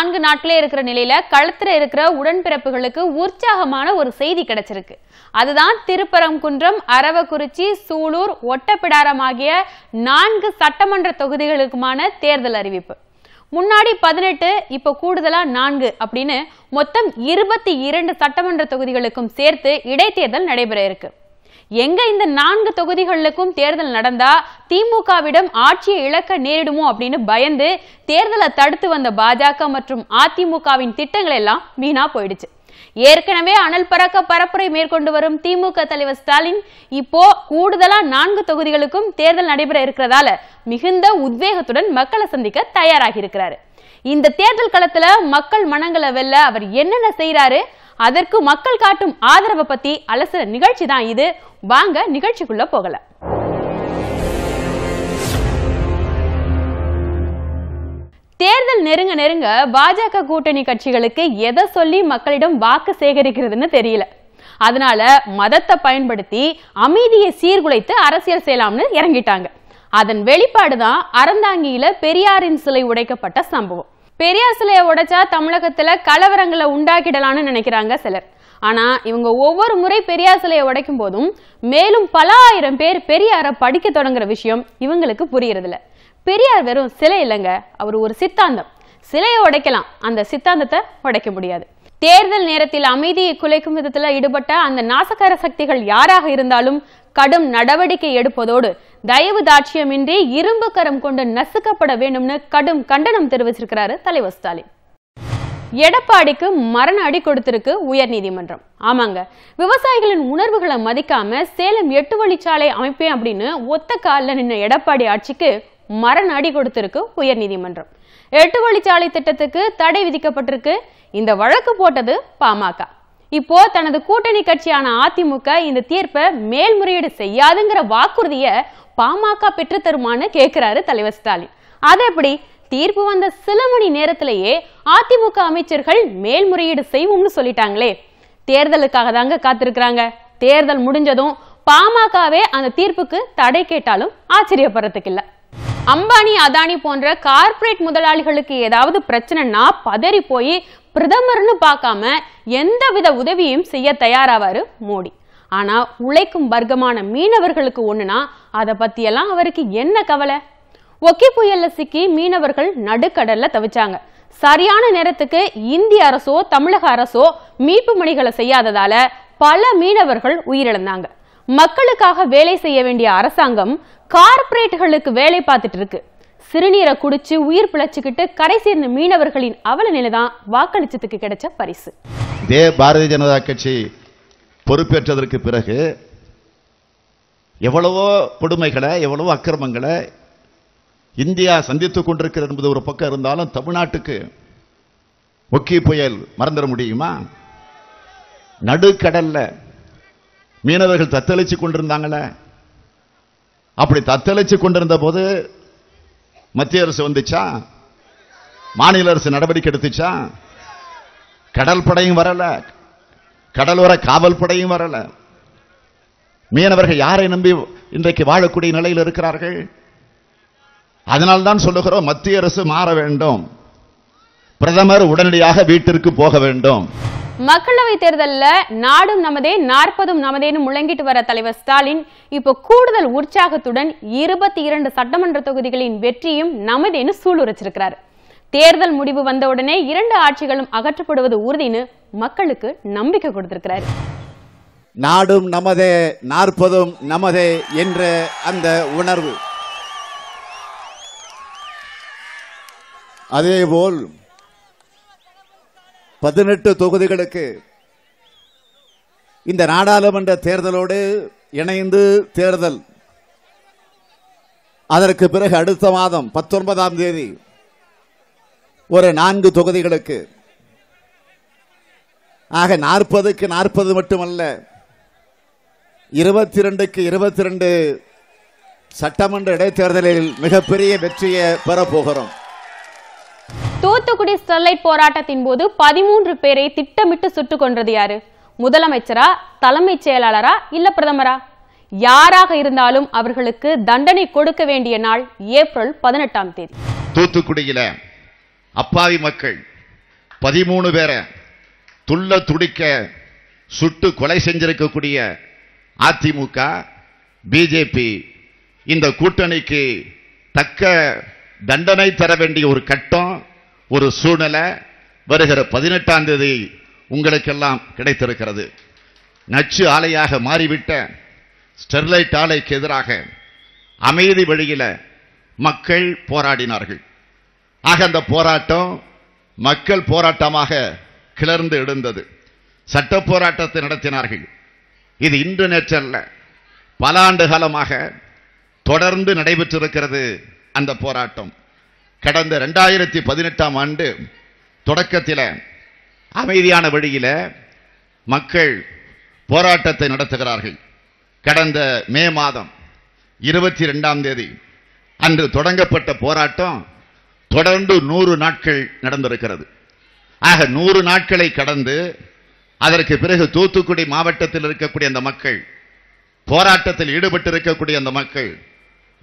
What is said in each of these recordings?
நான்கு நாட்களே இருக்கிற நிலையில களத்துல இருக்கிற உடன்பிறப்புகளுக்கு உற்சாகமான ஒரு செய்தி கிடைச்சிருக்கு. அதுதான் திருப்பரங்குன்றம் அரவக்குறிச்சி சூலூர் ஒட்டப்பிடாரம் ஆகிய நான்கு சட்டமன்ற தொகுதிகளுக்குமான தேர்தல் அறிவிப்பு. முன்னாடி பதினெட்டு இப்ப கூடுதலா நான்கு அப்படின்னு மொத்தம் இருபத்தி இரண்டு சட்டமன்ற தொகுதிகளுக்கும் சேர்த்து இடைத்தேர்தல் நடைபெற இருக்கு. எங்க இந்த நான்கு தொகுதிகளுக்கும் தேர்தல் நடந்தா திமுகவிடம் ஆட்சியை இழக்க நேரிடுமோ அப்படின்னு பயந்து தேர்தலை தடுத்து வந்த பாஜக மற்றும் அதிமுகவின் திட்டங்கள் எல்லாம் வீணா போயிடுச்சு. ஏற்கனவே அனல் பறக்க பரப்புரை மேற்கொண்டு வரும் திமுக தலைவர் ஸ்டாலின் இப்போ கூடுதலா நான்கு தொகுதிகளுக்கும் தேர்தல் நடைபெற இருக்கிறதால மிகுந்த உத்வேகத்துடன் மக்களை சந்திக்க தயாராகி இருக்கிறாரு. இந்த தேர்தல் களத்துல மக்கள் மனங்களை வெல்ல அவர் என்னென்ன செய்யறாரு அதற்கு மக்கள் காட்டும் ஆதரவை பத்தி அலசுற நிகழ்ச்சி தான் இது. வாங்க நிகழ்ச்சிக்குள்ள போகலாம். தேர்தல் நெருங்க நெருங்க பாஜக கூட்டணி கட்சிகளுக்கு எதை சொல்லி மக்களிடம் வாக்கு சேகரிக்கிறதுன்னு தெரியல. அதனால மதத்தை பயன்படுத்தி அமைதியை சீர்குலைத்து அரசியல் செய்யலாம்னு இறங்கிட்டாங்க. அதன் வெளிப்பாடுதான் அறந்தாங்கியில பெரியாரின் சிலை உடைக்கப்பட்ட சம்பவம். பெரியார் சிலையை உடைச்சா தமிழகத்துல கலவரங்களை உண்டாக்கிடலாம்னு நினைக்கிறாங்க சிலர். ஆனா இவங்க ஒவ்வொரு முறை பெரியார் சிலையை உடைக்கும் போதும் மேலும் பல ஆயிரம் பேர் பெரியாரை படிக்க தொடங்குற விஷயம் இவங்களுக்கு புரியறதில்ல. பெரியார் வெறும் சிலை இல்லைங்க அவர் ஒரு சித்தாந்தம். சிலையை உடைக்கலாம் அந்த சித்தாந்தத்தை உடைக்க முடியாது. தேர்தல் நேரத்தில் அமைதியை குலைக்கும் விதத்துல ஈடுபட்ட அந்த நாசகார சக்திகள் யாராக இருந்தாலும் கடும் நடவடிக்கை எடுப்பதோடு தயவு தாட்சியமின்றி இரும்பு கரம் கொண்டு நசுக்கப்பட வேண்டும்னு கடும் கண்டனம் தெரிவிச்சிருக்கிறாரு தலைவர் ஸ்டாலின். எடப்பாடிக்கு மரண அடி கொடுத்திருக்கு உயர்நீதிமன்றம். ஆமாங்க விவசாயிகளின் உணர்வுகளை மதிக்காம சேலம் எட்டு வழிச்சாலை அமைப்பேன் அப்படின்னு ஒத்த காலில் நின்ன எடப்பாடி ஆட்சிக்கு மரண அடி கொடுத்திருக்கு உயர்நீதிமன்றம். எட்டு வழிச்சாலை திட்டத்துக்கு தடை விதிக்கப்பட்டிருக்கு. இந்த வழக்கு போட்டது பாமக இப்போ தனது கூட்டணி கட்சியான அதிமுக இந்த தீர்ப்பை மேல்முறையீடு செய்யாதுங்கிற வாக்குறுதிய பாமக பெற்றுத்தருமான்னு கேட்கிறாரு தலைவர் ஸ்டாலின். அது எப்படி? தீர்ப்பு வந்த சில மணி நேரத்திலேயே அதிமுக அமைச்சர்கள் மேல்முறையீடு செய்வோம்னு சொல்லிட்டாங்களே. தேர்தலுக்காக தாங்க காத்திருக்கிறாங்க. தேர்தல் முடிஞ்சதும் பாமகவே அந்த தீர்ப்புக்கு தடை கேட்டாலும் ஆச்சரியப்படுறதுக்கு இல்லை. அம்பானி அதானி போன்ற கார்ப்பரேட் முதலாளிகளுக்கு ஏதாவது பிரச்சனைனா பதறி போய் பிரதமர்னு பார்க்காம எந்தவித உதவியும் செய்ய தயாராவாரு மோடி. ஆனா உழைக்கும் வர்க்கமான மீனவர்களுக்கு ஒண்ணுனா அதை பத்தியெல்லாம் அவருக்கு என்ன கவலை? ஒக்கி புயல்ல சிக்கி மீனவர்கள் நடுக்கடல்ல தவிச்சாங்க. சரியான நேரத்துக்கு இந்திய அரசோ தமிழக அரசோ மீட்பு பணிகளை செய்யாததால பல மீனவர்கள் உயிரிழந்தாங்க. மக்களுக்காக வேலை செய்ய வேண்டிய அரசாங்கம் கார்ப்பரேட்டுகளுக்கு வேலை பார்த்துட்டு இருக்கு. சிறுநீரை குடிச்சு உயிர் பிழைச்சுக்கிட்டு கரை சேர்ந்த மீனவர்களின் அவல நிலைதான் வாக்களிச்சதுக்கு கிடைச்ச பரிசு. இதே பாரதிய ஜனதா கட்சி பொறுப்பேற்றதற்கு பிறகு எவ்வளவோ கொடுமைகளை எவ்வளவோ அக்கிரமங்களை இந்தியா சந்தித்துக் கொண்டிருக்கிறது என்பது ஒரு பக்கம் இருந்தாலும் தமிழ்நாட்டுக்கு ஒக்கி புயல் மறந்துட முடியுமா? நடுக்கடல்ல மீனவர்கள் தத்தளிச்சு கொண்டிருந்தாங்களே? அப்படி தத்தளிச்சு கொண்டிருந்த போது மத்திய அரசு வந்துச்சா? மாநில அரசு நடவடிக்கை எடுத்துச்சா? கடல் படையும் வரல. கடலோர காவல் படையும் வரல. மீனவர்கள் யாரை நம்பி இன்றைக்கு வாழக்கூடிய நிலையில் இருக்கிறார்கள்? அதனால்தான் சொல்லுகிறோம் மத்திய அரசு மாற வேண்டும். பிரதமர் உடனடியாக வீட்டிற்கு போக வேண்டும். மக்களவை தேர்தல்ல நாடும் நமதே நாற்பதும் நமதேன்னு முழங்கிட்டு வர தலைவர் ஸ்டாலின் இப்போ கூடுதல் உற்சாகத்துடன் இருபத்தி இரண்டு சட்டமன்ற தொகுதிகளின் வெற்றியும் நமதேன்னு சூளுரைச்சிருக்கிறார். தேர்தல் முடிவு வந்த உடனே இரண்டு ஆட்சிகளும் அகற்றப்படுவது உறுதின்னு மக்களுக்கு நம்பிக்கை கொடுத்திருக்கிறார். நாடும் நமதே நாற்பதும் நமதே என்ற அந்த உணர்வு. அதேபோல் பதினெட்டு தொகுதிகளுக்கு இந்த நாடாளுமன்ற தேர்தலோடு இணைந்து தேர்தல். அதற்கு பிறகு அடுத்த மாதம் பத்தொன்பதாம் தேதி ஒரு நான்கு தொகுதிகளுக்கு. ஆக நாற்பதுக்கு நாற்பது மட்டுமல்ல இருபத்தி ரெண்டுக்கு இருபத்தி ரெண்டு சட்டமன்ற இடைத்தேர்தலில் மிகப்பெரிய வெற்றியை பெறப்போகிறோம். தூத்துக்குடி ஸ்டெர்லைட் போராட்டத்தின் போது பதிமூன்று பேரை திட்டமிட்டு சுட்டுக் கொன்றது யாரு? முதலமைச்சரா தலைமைச் செயலாளரா இல்ல பிரதமரா? யாராக இருந்தாலும் அவர்களுக்கு தண்டனை கொடுக்க வேண்டிய நாள் ஏப்ரல் பதினெட்டாம் தேதி. தூத்துக்குடியில அப்பாவி மக்கள் பதிமூணு பேரை துள்ள துடிக்க சுட்டு கொலை செஞ்சிருக்கக்கூடிய அதிமுக பிஜேபி இந்த கூட்டணிக்கு தக்க தண்டனை தர வேண்டிய ஒரு கட்டம் ஒரு சூழ்நிலை வருகிற பதினெட்டாம் தேதி உங்களுக்கெல்லாம் கிடைத்திருக்கிறது. நச்சு ஆலையாக மாறிவிட்ட ஸ்டெர்லைட் ஆலைக்கு எதிராக அமைதி வழியில் மக்கள் போராடினார்கள். ஆக அந்த போராட்டம் மக்கள் போராட்டமாக கிளர்ந்து எழுந்தது. சட்ட போராட்டத்தை நடத்தினார்கள். இது இன்று நேற்றல்ல. பல ஆண்டு காலமாக தொடர்ந்து நடைபெற்றிருக்கிறது அந்த போராட்டம். கடந்த ரெண்டாயிரத்தி பதினெட்டாம் ஆண்டு தொடக்கத்தில் அமைதியான வழியில் மக்கள் போராட்டத்தை நடத்துகிறார்கள். கடந்த மே மாதம் இருபத்தி ரெண்டாம் தேதி அன்று தொடங்கப்பட்ட போராட்டம் தொடர்ந்து நூறு நாட்கள் நடந்திருக்கிறது. ஆக நூறு நாட்களை கடந்து அதற்கு பிறகு தூத்துக்குடி மாவட்டத்தில் இருக்கக்கூடிய அந்த மக்கள் போராட்டத்தில் ஈடுபட்டு இருக்கக்கூடிய அந்த மக்கள்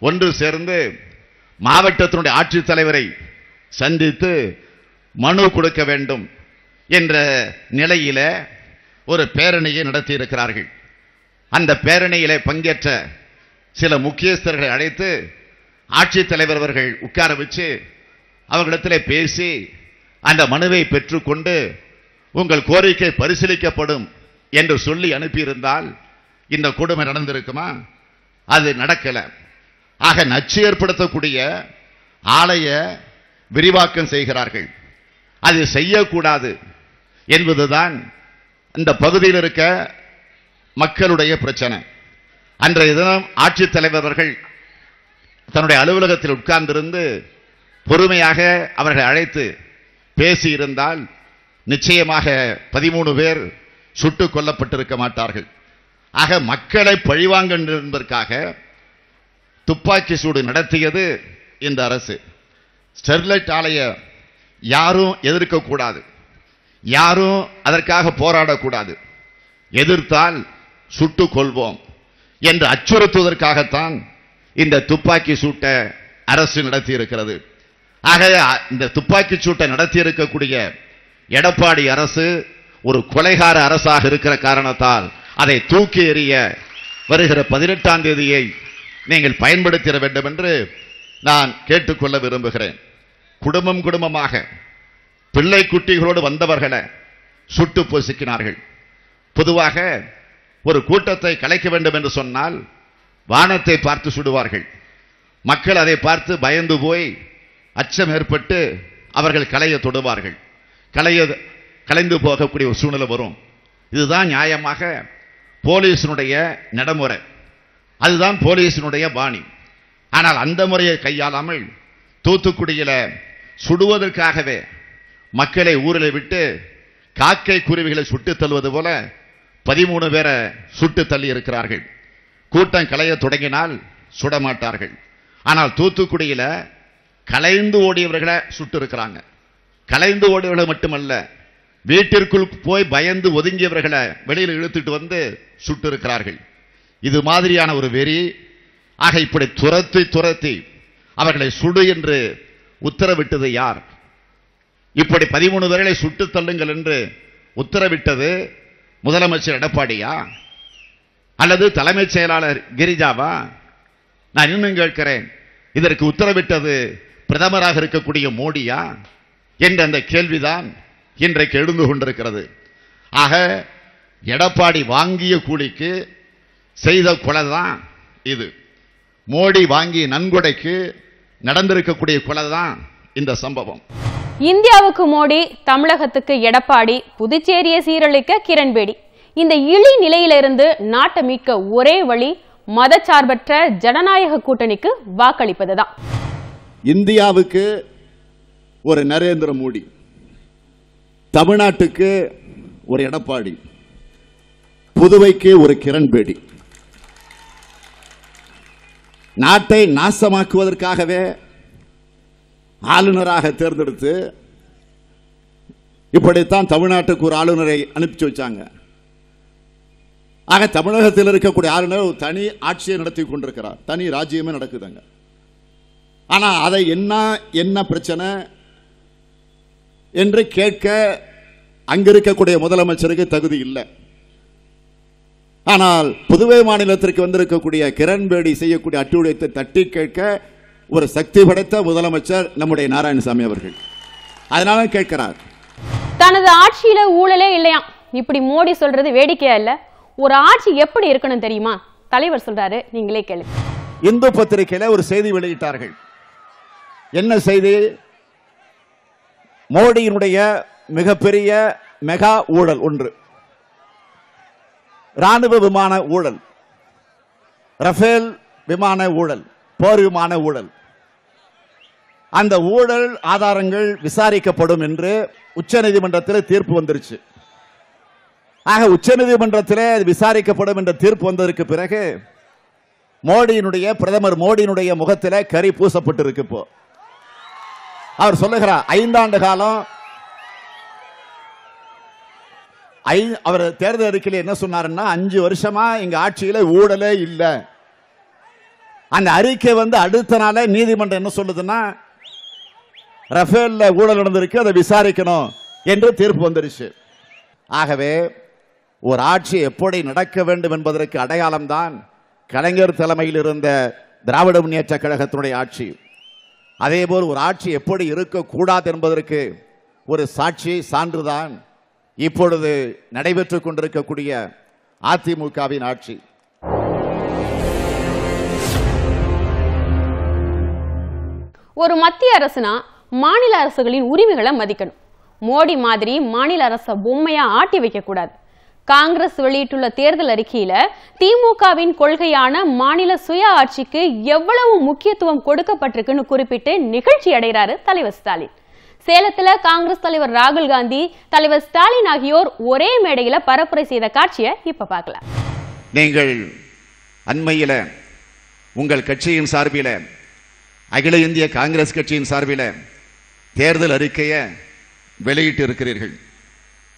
ஒன்று சேர்ந்து மாவட்டத்தினுடைய ஆட்சித்தலைவரை சந்தித்து மனு கொடுக்க வேண்டும் என்ற நிலையில ஒரு பேரணியை நடத்தியிருக்கிறார்கள். அந்த பேரணியிலே பங்கேற்ற சில முக்கியஸ்தர்களை அழைத்து ஆட்சித்தலைவர் அவர்கள் உட்கார வச்சு அவர்களிடத்தில் பேசி அந்த மனுவை பெற்றுக்கொண்டு உங்கள் கோரிக்கை பரிசீலிக்கப்படும் என்று சொல்லி அனுப்பியிருந்தால் இந்த கொடுமை நடந்திருக்குமா? அது நடக்கலை. ஆக நச்சு ஏற்படுத்தக்கூடிய ஆலைய விரிவாக்கம் செய்கிறார்கள். அது செய்யக்கூடாது என்பதுதான் இந்த பகுதியில் இருக்க மக்களுடைய பிரச்சனை. அன்றைய தினம் ஆட்சித்தலைவர் அவர்கள் தன்னுடைய அலுவலகத்தில் உட்கார்ந்திருந்து பொறுமையாக அவர்கள் அழைத்து பேசியிருந்தால் நிச்சயமாக பதிமூணு பேர் சுட்டுக் கொல்லப்பட்டிருக்க மாட்டார்கள். ஆக மக்களை பழிவாங்க என்பதற்காக துப்பாக்கி சூடு நடத்தியது இந்த அரசு. ஸ்டெர்லைட் ஆலைய யாரும் எதிர்க்கக்கூடாது யாரும் அதற்காக போராடக்கூடாது. எதிர்த்தால் சுட்டுக் கொள்வோம் என்று அச்சுறுத்துவதற்காகத்தான் இந்த துப்பாக்கி சூட்டை அரசு நடத்தி இருக்கிறது ஆக இந்த துப்பாக்கி சூட்டை நடத்தி இருக்கக்கூடிய எடப்பாடி அரசு ஒரு கொலைகார அரசாக இருக்கிற காரணத்தால் அதை தூக்கி எறிய வருகிற பதினெட்டாம் தேதியை நீங்கள் பயன்படுத்திட வேண்டும் என்று நான் கேட்டுக்கொள்ள விரும்புகிறேன். குடும்பம் குடும்பமாக பிள்ளை குட்டிகளோடு வந்தவர்களை சுட்டு பொசுக்கினார்கள். பொதுவாக ஒரு கூட்டத்தை கலைக்க வேண்டும் என்று சொன்னால் வானத்தை பார்த்து சுடுவார்கள். மக்கள் அதை பார்த்து பயந்து போய் அச்சம் ஏற்பட்டு அவர்கள் கலைய தொடுவார்கள். கலைய கலைந்து போகக்கூடிய ஒரு சூழ்நிலை வரும். இதுதான் நியாயமாக போலீஸினுடைய நடைமுறை. அதுதான் போலீஸினுடைய பாணி. ஆனால் அந்த முறையை கையாளாமல் தூத்துக்குடியில் சுடுவதற்காகவே மக்களை ஊரில் விட்டு காக்கை குருவிகளை சுட்டு தள்ளுவது போல பதிமூணு பேரை சுட்டு தள்ளி இருக்கிறார்கள். கூட்டம் கலைய தொடங்கினால் சுடமாட்டார்கள். ஆனால் தூத்துக்குடியில் கலைந்து ஓடியவர்களை சுட்டு இருக்கிறாங்க. கலைந்து ஓடியவர்களை மட்டுமல்ல வீட்டிற்குள் போய் பயந்து ஒதுங்கியவர்களை வெளியில் இழுத்துட்டு வந்து சுட்டு இருக்கிறார்கள். இது மாதிரியான ஒரு வெறி. ஆக இப்படி துரத்தி துரத்தி அவர்களை சுடு என்று உத்தரவிட்டது யார்? இப்படி பதிமூணு பேர்களை சுட்டு தள்ளுங்கள் என்று உத்தரவிட்டது முதலமைச்சர் எடப்பாடியா? அல்லது தலைமைச் செயலாளர் கிரிஜாவா? நான் இன்னும் கேட்கிறேன். இதற்கு உத்தரவிட்டது பிரதமராக இருக்கக்கூடிய மோடியா? என்ற அந்த கேள்விதான் இன்றைக்கு எழுந்து கொண்டிருக்கிறது. ஆக எடப்பாடி வாங்கிய கூலிக்கு செய்த கொலை தான் இது. மோடி வாங்கிய நன்கொடைக்கு நடந்திருக்கக்கூடிய கொலை தான் இந்த சம்பவம். இந்தியாவுக்கு மோடி தமிழகத்துக்கு எடப்பாடி புதுச்சேரியை சீரழிக்க கிரண்பேடி இந்த இழி நிலையிலிருந்து நாட்டை மீட்க ஒரே வழி மதச்சார்பற்ற ஜனநாயக கூட்டணிக்கு வாக்களிப்பதுதான். இந்தியாவுக்கு ஒரு நரேந்திர மோடி. தமிழ்நாட்டுக்கு ஒரு எடப்பாடி. புதுவைக்கு ஒரு கிரண்பேடி நாட்டை நாசமாக்குவதற்காகவே ஆளுநராக தேர்ந்தெடுத்து இப்படித்தான் தமிழ்நாட்டுக்கு ஒரு ஆளுநரை அனுப்பிச்சு வச்சாங்க. ஆக தமிழகத்தில் இருக்கக்கூடிய ஆளுநர் ஒரு தனி ஆட்சியை நடத்தி கொண்டிருக்கிறார். தனி ராஜ்யமே நடக்குதுங்க. ஆனா அதை என்ன என்ன பிரச்சனை என்று கேட்க அங்கிருக்கக்கூடிய முதலமைச்சருக்கு தகுதி இல்லை. ஆனால் புதுவை மாநிலத்திற்கு வந்திருக்கக்கூடிய கிரண்பேடி செய்யக்கூடிய அட்டுழியத்தை தட்டி கேட்க ஒரு சக்தி படைத்த முதலமைச்சர் நம்முடைய நாராயணசாமி அவர்கள். அதனால கேட்கிறார். தனது ஆட்சியில ஊழலே இல்லையாம். இப்படி மோடி சொல்றது வேடிக்கையா இல்ல? ஒரு ஆட்சி எப்படி இருக்கணும் தெரியுமா? தலைவர் சொல்றாரு நீங்களே கேளு. இந்து பத்திரிகையில ஒரு செய்தி வெளியிட்டார்கள். என்ன செய்தி? மோடியினுடைய மிகப்பெரிய மெகா ஊழல் ஒன்று. ராணுவ விமான ஊழல் ரஃபேல் விமான ஊழல் போர் விமான ஊழல். அந்த ஊழல் ஆதாரங்கள் விசாரிக்கப்படும் என்று உச்சநீதிமன்றத்தில் தீர்ப்பு வந்துருச்சு. ஆக உச்சநீதிமன்றத்தில் அது விசாரிக்கப்படும் என்ற தீர்ப்பு வந்ததற்கு பிறகு மோடியினுடைய பிரதமர் மோடியினுடைய முகத்தில் கரி பூசப்பட்டிருக்கு இப்போ. அவர் சொல்லுகிறார் ஐந்தாண்டு காலம் ஐ- அவர் தேர்தல் அறிக்கையில் என்ன சொன்னாருன்னா அஞ்சு வருஷமா எங்க ஆட்சியில ஊழலே இல்லை. அந்த அறிக்கை வந்து அடுத்த நாளே நீதிமன்றம் என்ன சொல்லுதுன்னா ரஃபேல்ல ஊழல் நடந்திருக்கு அதை விசாரிக்கணும் என்று தீர்ப்பு வந்துருச்சு. ஆகவே ஒரு ஆட்சி எப்படி நடக்க வேண்டும் என்பதற்கு அடையாளம்தான் கலைஞர் தலைமையில் இருந்த திராவிட முன்னேற்ற கழகத்தினுடைய ஆட்சி. அதேபோல் ஒரு ஆட்சி எப்படி இருக்கக்கூடாது என்பதற்கு ஒரு சாட்சி சான்றுதான் இப்பொழுது நடைபெற்றுக் கொண்டிருக்கக்கூடிய அதிமுகவின் ஆட்சி. ஒரு மத்திய அரசுனா மாநில அரசுகளின் உரிமைகளை மதிக்கணும். மோடி மாதிரி மாநில அரச பொம்மையா ஆட்டி வைக்க கூடாது காங்கிரஸ் வெளியிட்டுள்ள தேர்தல் அறிக்கையில திமுகவின் கொள்கையான மாநில சுய ஆட்சிக்கு எவ்வளவு முக்கியத்துவம் கொடுக்கப்பட்டிருக்குன்னு குறிப்பிட்டு நிகழ்ச்சி அடைகிறாரு தலைவர் ஸ்டாலின். சேலத்துல காங்கிரஸ் தலைவர் ராகுல் காந்தி தலைவர் ஸ்டாலின் ஆகியோர் ஒரே மேடையில பரப்புரை செய்த காட்சியை இப்ப பார்க்கலாம். நீங்கள் அண்மையில உங்கள் கட்சியின் சார்பில அகில இந்திய காங்கிரஸ் கட்சியின் சார்பில தேர்தல் அறிக்கையை வெளியிட்டு இருக்கிறீர்கள்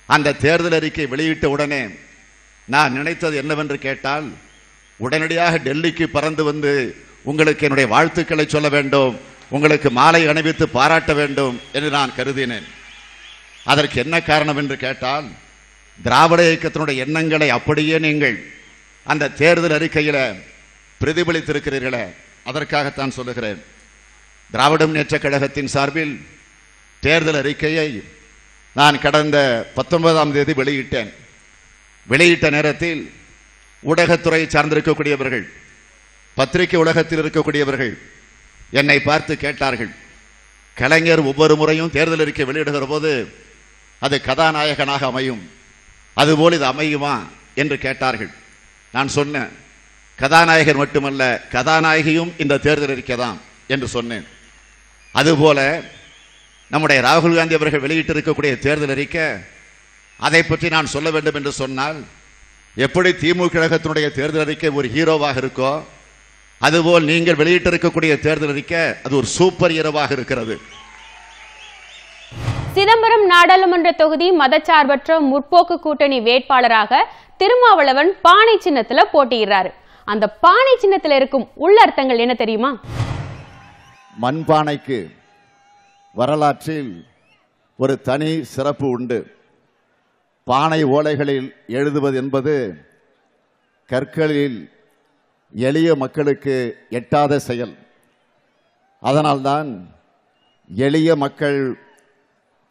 அந்த தேர்தல் அறிக்கை வெளியிட்ட உடனே நான் நினைத்தது என்னவென்று கேட்டால் உடனடியாக டெல்லிக்கு பறந்து வந்து உங்களுக்கு என்னுடைய வாழ்த்துக்களை சொல்ல வேண்டும் உங்களுக்கு மாலை அணிவித்து பாராட்ட வேண்டும் என்று நான் கருதினேன். அதற்கு என்ன காரணம் என்று கேட்டால் திராவிட இயக்கத்தினுடைய எண்ணங்களை அப்படியே நீங்கள் அந்த தேர்தல் அறிக்கையில் பிரதிபலித்திருக்கிறீர்களே அதற்காகத்தான் சொல்லுகிறேன். திராவிட முன்னேற்ற கழகத்தின் சார்பில் தேர்தல் அறிக்கையை நான் கடந்த பத்தொன்பதாம் தேதி வெளியிட்டேன். வெளியிட்ட நேரத்தில் ஊடகத்துறையை சார்ந்திருக்கக்கூடியவர்கள் பத்திரிகை உலகத்தில் இருக்கக்கூடியவர்கள் என்னை பார்த்து கேட்டார்கள். கலைஞர் ஒவ்வொரு முறையும் தேர்தல் அறிக்கை வெளியிடுகிற போது அது கதாநாயகனாக அமையும். அதுபோல் இது அமையுமா என்று கேட்டார்கள். நான் சொன்னேன் கதாநாயகர் மட்டுமல்ல கதாநாயகியும் இந்த தேர்தல் அறிக்கை தான் என்று சொன்னேன். அதுபோல நம்முடைய ராகுல் காந்தி அவர்கள் வெளியிட்டிருக்கக்கூடிய தேர்தல் அறிக்கை அதை பற்றி நான் சொல்ல வேண்டும் என்று சொன்னால் எப்படி திமுக கழகத்தினுடைய தேர்தல் அறிக்கை ஒரு ஹீரோவாக இருக்கோ அதுபோல் நீங்கள் வெளியிட்டிருக்கக்கூடிய தேர்தல் அறிக்கை அது ஒரு சூப்பர் ஹீரோவாக இருக்கிறது. சிதம்பரம் நாடாளுமன்ற தொகுதி மதச்சார்பற்ற முற்போக்கு கூட்டணி வேட்பாளராக திருமாவளவன் பானை சின்னத்துல போட்டியிடுறாரு. அந்த பானை சின்னத்துல இருக்கும் உள்ளர்த்தங்கள் என்ன தெரியுமா? மண்பானைக்கு வரலாற்றில் ஒரு தனி சிறப்பு உண்டு. பானை ஓலைகளில் எழுதுவது என்பது கற்களில் எளிய மக்களுக்கு எட்டாத செயல். அதனால்தான் எளிய மக்கள்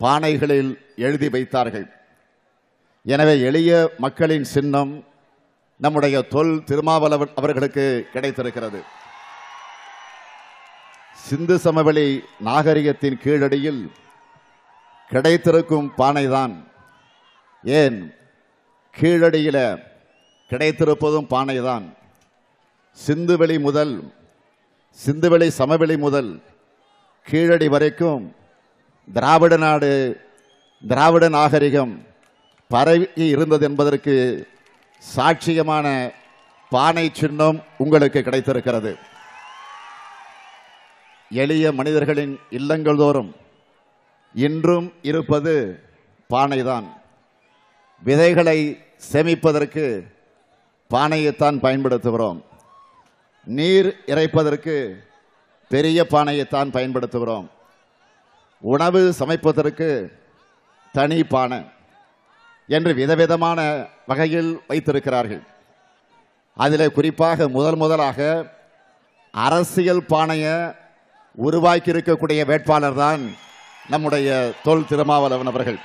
பானைகளில் எழுதி வைத்தார்கள். எனவே எளிய மக்களின் சின்னம் நம்முடைய தொல் திருமாவளவன் அவர்களுக்கு கிடைத்திருக்கிறது. சிந்து சமவெளி நாகரிகத்தின் கீழடியில் கிடைத்திருக்கும் பானைதான். ஏன்? கீழடியில் கிடைத்திருப்பதும் பானைதான். சிந்துவெளி முதல் சிந்துவெளி சமவெளி முதல் கீழடி வரைக்கும் திராவிட நாடு திராவிட நாகரிகம் பரவி இருந்தது என்பதற்கு சாட்சியமான பானை சின்னம் உங்களுக்கு கிடைத்திருக்கிறது. எளிய மனிதர்களின் இல்லங்கள் தோறும் இன்றும் இருப்பது பானைதான். விதைகளை சேமிப்பதற்கு பானையைத்தான் பயன்படுத்துகிறோம். நீர் இறைப்பதற்கு பெரிய பானையைத்தான் பயன்படுத்துகிறோம். உணவு சமைப்பதற்கு தனி பானை என்று விதவிதமான வகையில் வைத்திருக்கிறார்கள். அதில் குறிப்பாக முதல் முதலாக அரசியல் பானையை உருவாக்கி இருக்கக்கூடிய வேட்பாளர் தான் நம்முடைய தொல் திருமாவளவன் அவர்கள்.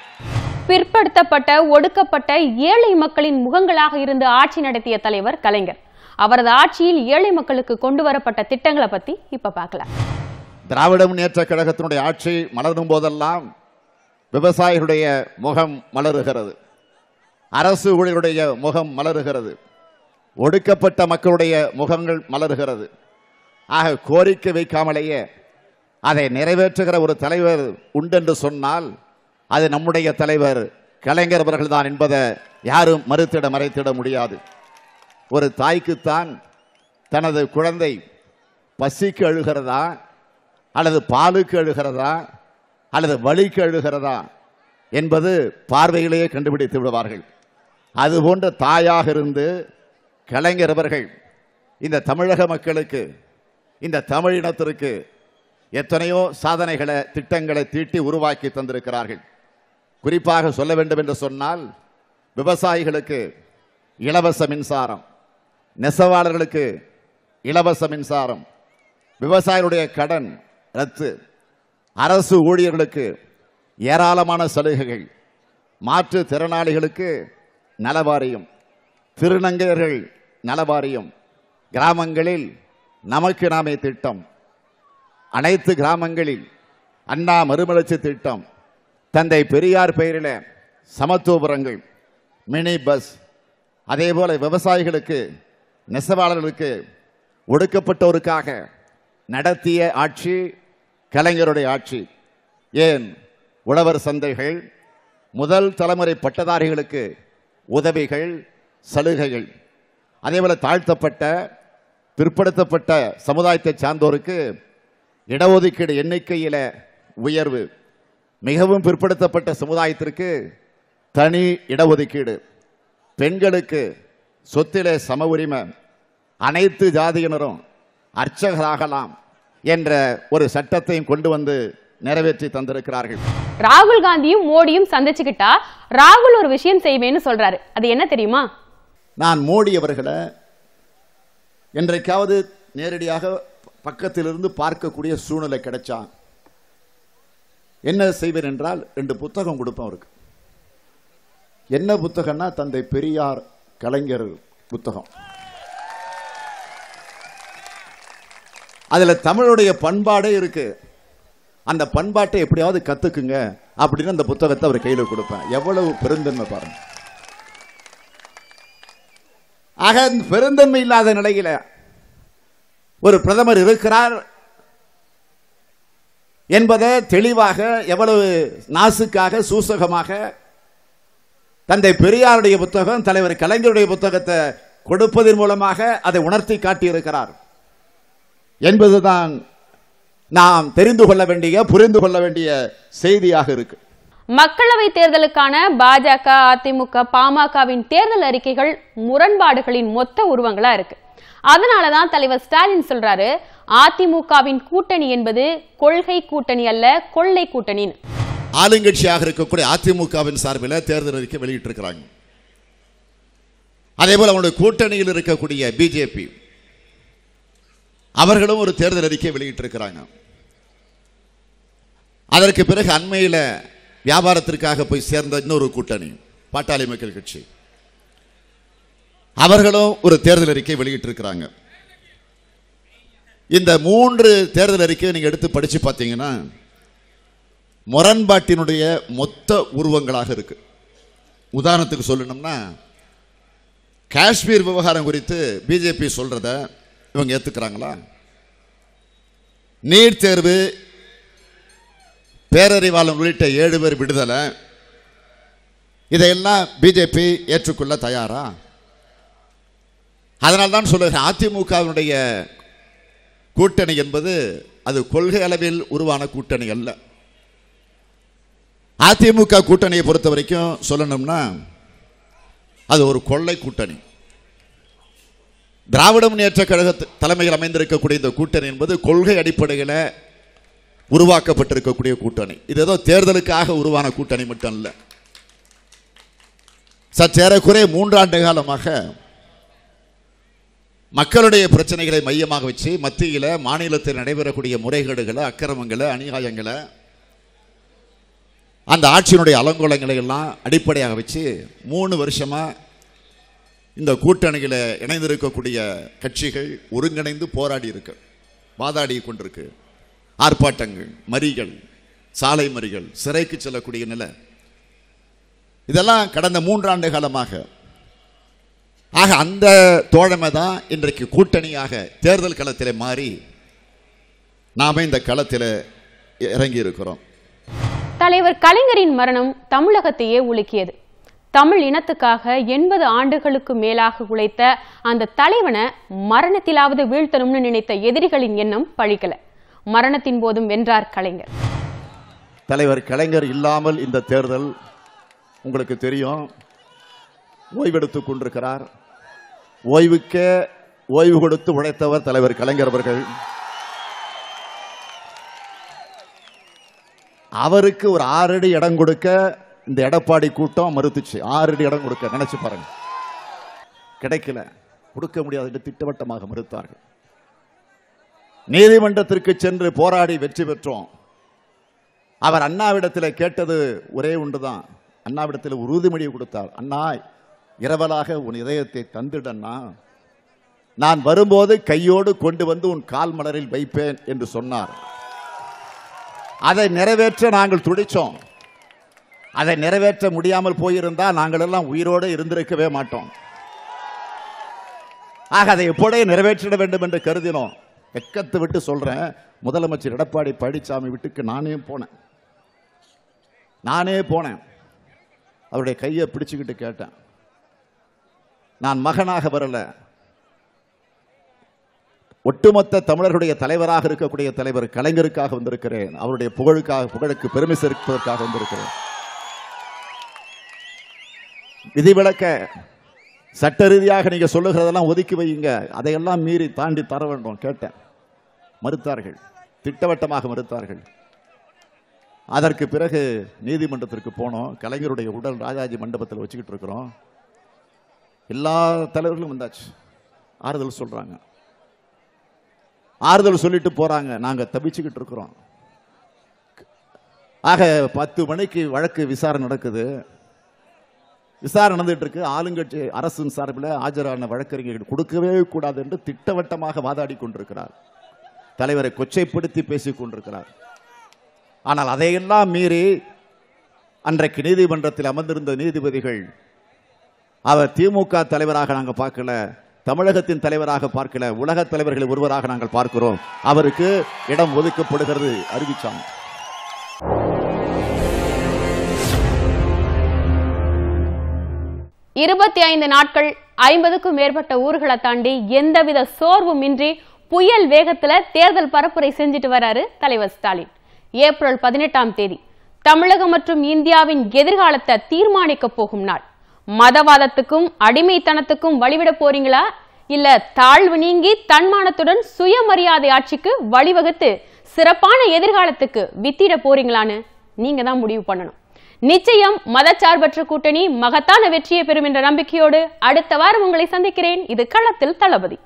பிற்படுத்தப்பட்ட ஒடுக்கப்பட்ட ஏழை மக்களின் முகங்களாக இருந்து ஆட்சி நடத்திய தலைவர் கலைஞர். அவரது ஆட்சியில் ஏழை மக்களுக்கு கொண்டு வரப்பட்ட திட்டங்களை பத்தி இப்ப பார்க்கலாம். திராவிட முன்னேற்ற கழகத்தினுடைய ஆட்சி மலரும் போதெல்லாம் விவசாயிகளுடைய முகம் மலருகிறது. அரசு ஊழியருடைய முகம் மலருகிறது. ஒடுக்கப்பட்ட மக்களுடைய முகங்கள் மலருகிறது. ஆக கோரிக்கை வைக்காமலேயே அதை நிறைவேற்றுகிற ஒரு தலைவர் உண்டென்று சொன்னால் அது நம்முடைய தலைவர் கலைஞர் அவர்கள்தான் என்பதை யாரும் மறுத்திட மறைத்திட முடியாது. ஒரு தாய்க்குத்தான் தனது குழந்தை பசிக்கு அழுகிறதா அல்லது பாலுக்கு அழுகிறதா அல்லது வலிக்கு அழுகிறதா என்பது பார்வையிலேயே கண்டுபிடித்து விடுவார்கள். அதுபோன்ற தாயாக இருந்து கலைஞர் அவர்கள் இந்த தமிழக மக்களுக்கு இந்த தமிழ் இனத்திற்கு எத்தனையோ சாதனைகளை திட்டங்களை தீட்டி உருவாக்கி தந்திருக்கிறார்கள். குறிப்பாக சொல்ல வேண்டும் என்று சொன்னால் விவசாயிகளுக்கு இலவச மின்சாரம் நெசவாளர்களுக்கு இலவச மின்சாரம் விவசாயிகளுடைய கடன் ரத்து அரசு ஊழியர்களுக்கு ஏராளமான சலுகைகள் மாற்றுத்திறனாளிகளுக்கு நலவாரியம் திருநங்கையர்கள் நலவாரியம் கிராமங்களில் நமக்கு நாமே திட்டம் அனைத்து கிராமங்களில் அண்ணா மறுமலர்ச்சி திட்டம் தந்தை பெரியார் பெயரில் சமத்துவபுரங்கள் மினி பஸ் அதேபோல விவசாயிகளுக்கு நெசவாளர்களுக்கு ஒடுக்கப்பட்டோருக்காக நடத்திய ஆட்சி கலைஞருடைய ஆட்சி. ஏன்? உழவர் சந்தைகள் முதல் தலைமுறை பட்டதாரிகளுக்கு உதவிகள் சலுகைகள். அதேபோல் தாழ்த்தப்பட்ட பிற்படுத்தப்பட்ட சமுதாயத்தை சார்ந்தோருக்கு இடஒதுக்கீடு எண்ணிக்கையில் உயர்வு. மிகவும் பிற்படுத்தப்பட்ட சமுதாயத்திற்கு தனி இடஒதுக்கீடு. பெண்களுக்கு சொத்திலே சம உரிமை. அனைத்து ஜாதியினரும் அர்ச்சகராகலாம் என்ற ஒரு சட்டத்தையும் கொண்டு வந்து நிறைவேற்றி தந்திருக்கிறார்கள். ராகுல் காந்தியும் மோடியும் சந்திச்சுக்கிட்டா ராகுல் ஒரு விஷயம் செய்வேன்னு சொல்றாரு. அது என்ன தெரியுமா? நான் மோடி அவர்களை என்றைக்காவது நேரடியாக பக்கத்திலிருந்து பார்க்கக்கூடிய சூழ்நிலை கிடைச்சா என்ன செய்வேன் என்றால் ரெண்டு புத்தகம் கொடுப்பேன் அவருக்கு. என்ன புத்தகம்னா தந்தை பெரியார் கலைஞர் புத்தகம். அதுல தமிழுடைய பண்பாடே இருக்கு. அந்த பண்பாட்டை எப்படியாவது கத்துக்குங்க அப்படின்னு அந்த புத்தகத்தை அவர் கையில் கொடுப்பேன். எவ்வளவு பெருந்தன்மை பாருங்க. ஆக பெருந்தன்மை இல்லாத நிலையில ஒரு பிரதமர் இருக்கிறார் என்பதை தெளிவாக எவ்வளவு நாசுக்காக சூசகமாக தந்தை பெரியாருடைய புத்தகம் தலைவர் கலைஞருடைய புத்தகத்தை கொடுப்பதன் மூலமாக அதை உணர்த்தி காட்டியிருக்கிறார். என்பதுதான் நாம் தெரிந்து கொள்ள வேண்டிய புரிந்து கொள்ள வேண்டிய செய்தியாக இருக்கு. மக்களவை தேர்தலுக்கான பாஜக அதிமுக பாமகவின் தேர்தல் அறிக்கைகள் முரண்பாடுகளின் மொத்த உருவங்களா இருக்கு. அதனாலதான் தலைவர் ஸ்டாலின் சொல்றாரு அதிமுகவின் கூட்டணி என்பது கொள்கை கூட்டணி அல்ல கொள்ளை கூட்டணின்னு. ஆளுங்கட்சியாக இருக்கக்கூடிய அதிமுகவின் சார்பில் தேர்தல் அறிக்கை வெளியிட்டிருக்கிறாங்க. அதே போல அவனுடைய கூட்டணியில் இருக்கக்கூடிய பிஜேபி அவர்களும் ஒரு தேர்தல் அறிக்கை வெளியிட்டிருக்கிறாங்க. அதற்கு பிறகு அண்மையில் வியாபாரத்திற்காக போய் சேர்ந்த இன்னொரு கூட்டணி பாட்டாளி மக்கள் கட்சி. அவர்களும் ஒரு தேர்தல் அறிக்கை வெளியிட்டிருக்கிறாங்க. இந்த மூன்று தேர்தல் அறிக்கையை நீங்க எடுத்து படிச்சு பார்த்தீங்கன்னா முரண்பாட்டினுடைய மொத்த உருவங்களாக இருக்கு. உதாரணத்துக்கு சொல்லணும்னா காஷ்மீர் விவகாரம் குறித்து பிஜேபி சொல்கிறத இவங்க ஏற்றுக்கிறாங்களா நீட் தேர்வு பேரறிவாளன் உள்ளிட்ட ஏழு பேர் விடுதலை இதையெல்லாம் பிஜேபி ஏற்றுக்கொள்ள தயாரா? அதனால் தான் சொல்லுகிறேன் அதிமுகவினுடைய கூட்டணி என்பது அது கொள்கை அளவில் உருவான கூட்டணி அல்ல. அதிமுக கூட்டணியை பொறுத்த வரைக்கும் சொல்லணும்னா அது ஒரு கொள்ளை கூட்டணி. திராவிட முன்னேற்ற கழக தலைமையில் அமைந்திருக்கக்கூடிய இந்த கூட்டணி என்பது கொள்கை அடிப்படையில் உருவாக்கப்பட்டிருக்கக்கூடிய கூட்டணி. இது ஏதோ தேர்தலுக்காக உருவான கூட்டணி மட்டும் இல்லை. சற்றேறக்குறைய மூன்றாண்டு காலமாக மக்களுடைய பிரச்சனைகளை மையமாக வச்சு மத்தியில் மாநிலத்தில் நடைபெறக்கூடிய முறைகேடுகளை அக்கிரமங்களை அநியாயங்களை அந்த ஆட்சியினுடைய அலங்கோலங்களை எல்லாம் அடிப்படையாக வச்சு மூணு வருஷமாக இந்த கூட்டணியில் இணைந்திருக்கக்கூடிய கட்சிகள் ஒருங்கிணைந்து போராடி இருக்கு வாதாடி கொண்டிருக்கு. ஆர்ப்பாட்டங்கள் மறிகள் சாலை மறிகள் சிறைக்கு செல்லக்கூடிய நிலை. இதெல்லாம் கடந்த மூன்றாண்டு காலமாக. ஆக அந்த தோழமை தான் இன்றைக்கு கூட்டணியாக தேர்தல் களத்தில் மாறி நாம இந்த களத்தில் இறங்கி இருக்கிறோம் தலைவர் கலைஞரின் மரணம் தமிழகத்தையே உலுக்கியது. தமிழ் இனத்துக்காக எண்பது ஆண்டுகளுக்கு மேலாக உழைத்த அந்த தலைவனை மரணத்திலாவது வீழ்த்தணும்னு நினைத்த எதிரிகளின் எண்ணம் பழிக்கல. மரணத்தின் போதும் வென்றார் கலைஞர். தலைவர் கலைஞர் இல்லாமல் இந்த தேர்தல் உங்களுக்கு தெரியும். ஓய்வெடுத்துக் கொண்டிருக்கிறார். ஓய்வுக்கே ஓய்வு கொடுத்து உழைத்தவர் தலைவர் கலைஞர் அவர்கள். அவருக்கு ஒரு ஆறடி இடம் கொடுக்க இந்த எடப்பாடி கூட்டம் மறுத்துச்சு. ஆறடி இடம் கொடுக்க. நினைச்சு பாருங்க. கிடைக்கல. கொடுக்க முடியாது என்று திட்டவட்டமாக மறுத்தார்கள். நீதிமன்றத்திற்கு சென்று போராடி வெற்றி பெற்றோம். அவர் அண்ணாவிடத்தில் கேட்டது ஒரே ஒன்றுதான். அண்ணாவிடத்தில் ஒரு உறுதிமொழி கொடுத்தார். அண்ணா இரவலாக உன் இதயத்தை தந்திடண்ணா நான் வரும்போது கையோடு கொண்டு வந்து உன் கால் மலரில் வைப்பேன் என்று சொன்னார். அதை நிறைவேற்ற நாங்கள் துடிச்சோம். அதை நிறைவேற்ற முடியாமல் போயிருந்தால் நாங்கள் எல்லாம் உயிரோடு இருந்திருக்கவே மாட்டோம். ஆக அதை எப்போடைய நிறைவேற்றிட வேண்டும் என்று கருதினோம். எக்கத்து விட்டு சொல்றேன். முதலமைச்சர் எடப்பாடி பழனிசாமி வீட்டுக்கு நானே போனேன். நானே போனேன். அவருடைய கையை பிடிச்சுக்கிட்டு கேட்டேன். நான் மகனாக வரலை. ஒட்டுமொத்த தமிழர்களுடைய தலைவராக இருக்கக்கூடிய தலைவர் கலைஞருக்காக வந்திருக்கிறேன். அவருடைய புகழுக்காக புகழுக்கு பெருமை சேர்ப்பதற்காக வந்திருக்கிறேன். விதிவிலக்க சட்ட ரீதியாக நீங்க சொல்லுகிறதெல்லாம் ஒதுக்கி வையுங்க. அதையெல்லாம் மீறி தாண்டி தர வேண்டும் கேட்டேன். மறுத்தார்கள். திட்டவட்டமாக மறுத்தார்கள். அதற்கு பிறகு நீதிமன்றத்திற்கு போனோம். கலைஞருடைய உடல் ராஜாஜி மண்டபத்தில் வச்சுக்கிட்டு இருக்கிறோம். எல்லா தலைவர்களும் வந்தாச்சு. ஆறுதல் சொல்றாங்க. ஆறுதல் சொல்லிட்டு போறாங்க. நாங்க தப்பிச்சுக்கிட்டு இருக்கிறோம். ஆக பத்து மணிக்கு வழக்கு விசாரணை நடக்குது. விசாரணை நடந்துட்டு இருக்கு ஆளுங்கட்சி அரசின் சார்பில் ஆஜரான வழக்கறிஞர்கள் கொடுக்கவே கூடாது என்று திட்டவட்டமாக வாதாடி கொண்டிருக்கிறார். தலைவரை கொச்சைப்படுத்தி பேசிக் கொண்டிருக்கிறார். ஆனால் அதையெல்லாம் மீறி அன்றைக்கு நீதிமன்றத்தில் அமர்ந்திருந்த நீதிபதிகள் அவர் திமுக தலைவராக நாங்கள் பார்க்கல. தமிழகத்தின் தலைவராக பார்க்கல உலக தலைவர்கள் ஒருவராக நாங்கள் பார்க்கிறோம். அவருக்கு இடம் ஒதுக்கப்படுகிறது அறிவிச்சாங்க இருபத்தி ஐந்து நாட்கள் ஐம்பதுக்கும் மேற்பட்ட ஊர்களை தாண்டி எந்தவித சோர்வுமின்றி புயல் வேகத்துல தேர்தல் பரப்புரை செஞ்சுட்டு வராரு தலைவர் ஸ்டாலின். ஏப்ரல் பதினெட்டாம் தேதி தமிழகம் மற்றும் இந்தியாவின் எதிர்காலத்தை தீர்மானிக்க போகும் நாள். மதவாதத்துக்கும் அடிமைத்தனத்துக்கும் வழிவிட போறீங்களா? இல்ல தாழ்வு நீங்கி தன்மானத்துடன் சுயமரியாதை ஆட்சிக்கு வழிவகுத்து சிறப்பான எதிர்காலத்துக்கு வித்திட போறீங்களான்னு நீங்க தான் முடிவு பண்ணணும். நிச்சயம் மதச்சார்பற்ற கூட்டணி மகத்தான வெற்றியை பெறும் என்ற நம்பிக்கையோடு அடுத்த வாரம் உங்களை சந்திக்கிறேன். இது களத்தில் தளபதி.